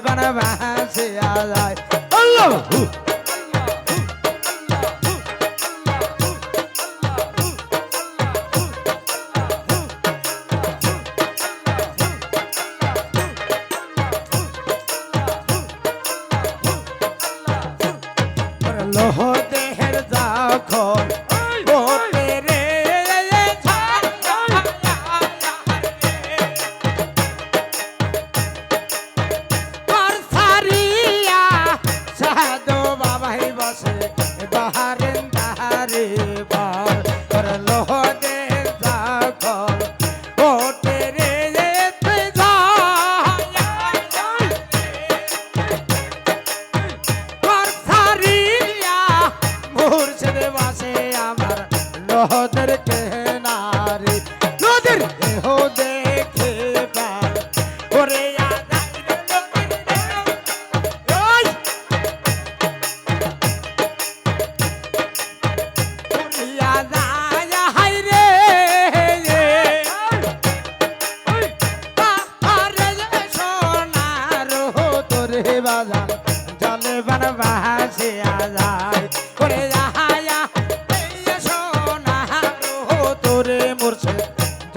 বানা ভাসিয়া যায় আল্লাহ! লোহ দেহের যখন হ্রদের কেনারে নদীর দেহ দেখে ওরে বাজার জলে বান বাহাসে আজায় করে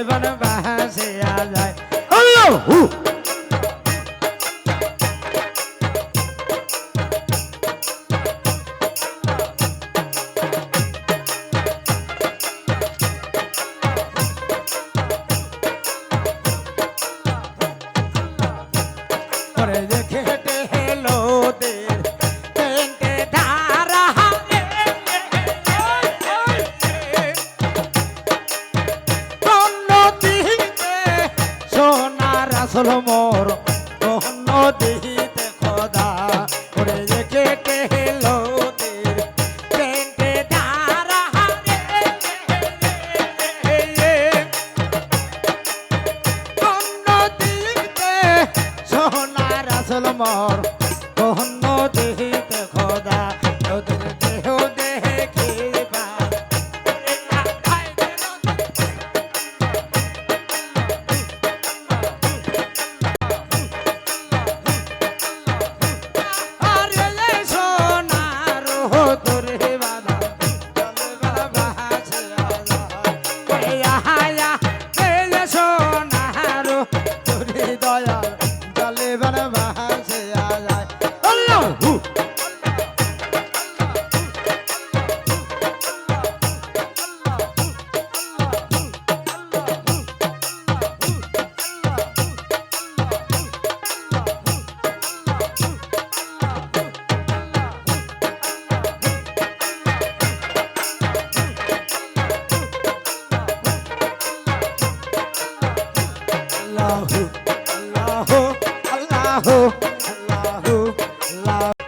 জীবন ভাসিয়া যায় করে দেখে solo আল্লাহ